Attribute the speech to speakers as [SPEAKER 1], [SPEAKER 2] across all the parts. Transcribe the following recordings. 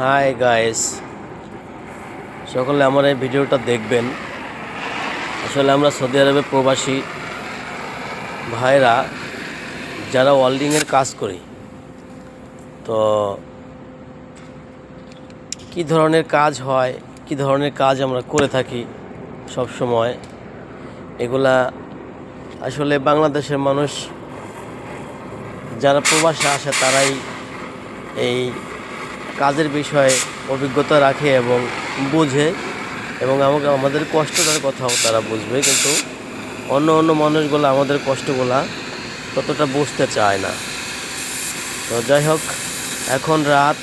[SPEAKER 1] Hi guys সকলে আমার এই ভিডিওটা দেখবেন। আসলে আমরা সৌদি আরবে প্রবাসী ভাইরা যারা ওয়েল্ডিংয়ের কাজ করি, তো কি ধরনের কাজ হয়, কি ধরনের কাজ আমরা করে থাকি সব সময়, এগুলা আসলে বাংলাদেশের মানুষ যারা প্রবাসে আসে, তারাই এই কাজের বিষয়ে অভিজ্ঞতা রাখে এবং বোঝে এবং আমাকে, আমাদের কষ্টটার কথাও তারা বুঝবে, কিন্তু অন্য অন্য মানুষগুলো আমাদের কষ্টগুলা ততটা বুঝতে চায় না। তো যাই হোক, এখন রাত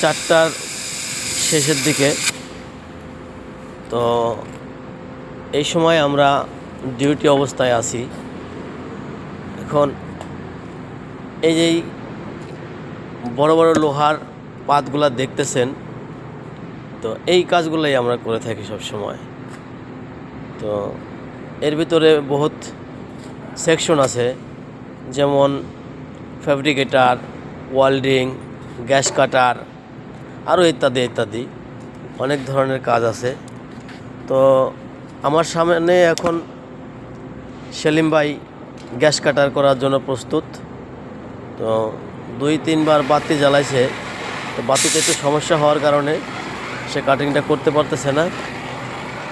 [SPEAKER 1] চারটার শেষের দিকে। তো এই সময় আমরা ডিউটি অবস্থায় আছি। এখন এই যে বড় বড় লোহার পাতগুলা দেখতেছেন। তো এই কাজগুলোই আমরা করে থাকি সব সময় তো এর ভিতরে বহুত সেকশন আছে, যেমন ফ্যাব্রিকেটার, ওয়েল্ডিং, গ্যাস কাটার আরও ইত্যাদি ইত্যাদি। অনেক ধরনের কাজ আছে। তো আমার সামনে এখন সেলিম ভাই গ্যাস কাটার করার জন্য প্রস্তুত। তো দুই, তিনবার বাতি জ্বালাইছে। তো বাতিতে একটু সমস্যা হওয়ার কারণে সে কাটিংটা করতে পারতেছে না।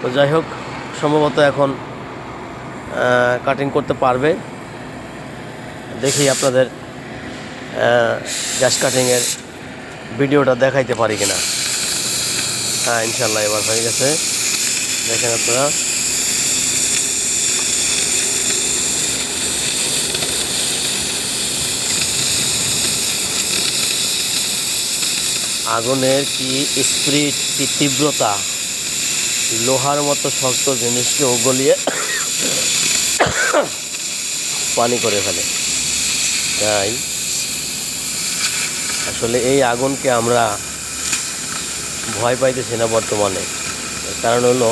[SPEAKER 1] তো যাই হোক, সম্ভবত এখন কাটিং করতে পারবে। দেখি আপনাদের গ্যাস কাটিংয়ের ভিডিওটা দেখাইতে পারি কিনা। হ্যাঁ ইনশাল্লাহ এবার হয়ে গেছে। দেখেন আপনারা। আগুনের কি স্পিরিট কি তীব্রতা? লোহার মতো শক্ত জিনিসকে ওগলিয়ে পানি করে ফেলে। তাই আসলে এই আগুনকে আমরা ভয় পাইতেছি না বর্তমানে। কারণ হলো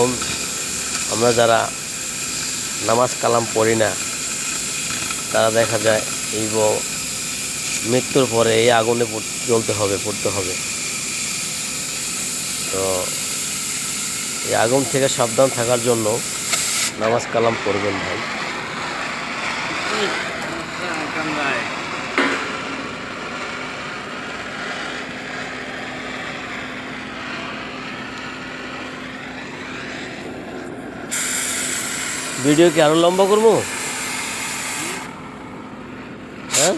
[SPEAKER 1] আমরা যারা নামাজ কালাম পড়ি না, তারা দেখা যায় এই মৃত্যুর পরে এই আগুনে জ্বলতে হবে, পড়তে হবে। তো এই আগুন থেকে সাবধান থাকার জন্য নামাজ কালাম করবেন ভাই। ভিডিও কি আরও লম্বা করব? হ্যাঁ?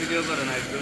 [SPEAKER 2] ভিডিও করে না একটু।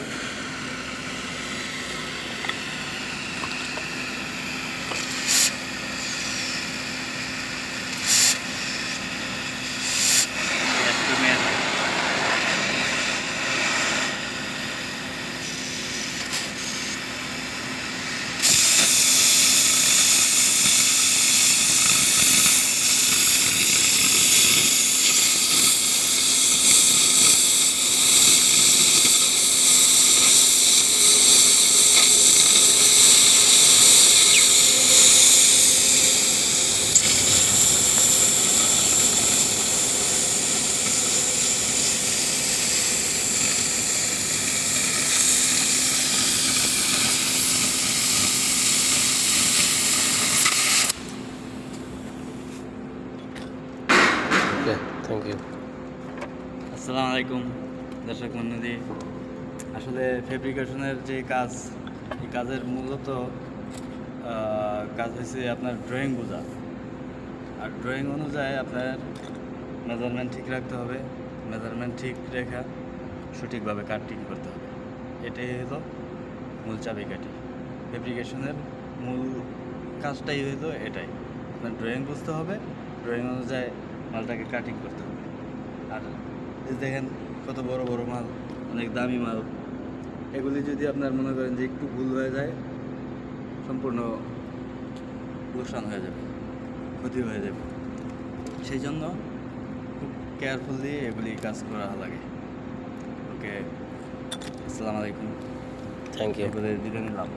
[SPEAKER 1] ওকে থ্যাংক ইউ
[SPEAKER 2] আসসালামু আলাইকুম, দর্শক মন্ডলী। আসলে ফেব্রিকেশনের যে কাজ, এই কাজের মূলত কাজ হয়েছে আপনার ড্রয়িং বোঝা। আর ড্রয়িং অনুযায়ী আপনার মেজারমেন্ট ঠিক রাখতে হবে। মেজারমেন্ট ঠিক রেখা সঠিকভাবে কাটিং করতে হবে। এটাই হলো মূল চাবিকাঠি। ফেব্রিকেশনের মূল কাজটাই হলো এটাই। আপনার ড্রয়িং বুঝতে হবে। ড্রয়িং অনুযায়ী মালটাকে কাটিং করতে হবে। আর এই দেখেন কত বড় বড় মাল অনেক দামি মাল। এগুলি যদি আপনার মনে করেন যে একটু ভুল হয়ে যায় সম্পূর্ণ লোকসান হয়ে যাবে ক্ষতি হয়ে যাবে। সেই জন্য খুব কেয়ারফুলি এগুলি কাজ করা লাগে। ওকে আসসালামু আলাইকুম।
[SPEAKER 1] থ্যাংক ইউ
[SPEAKER 2] এগুলি দিতে নিলাম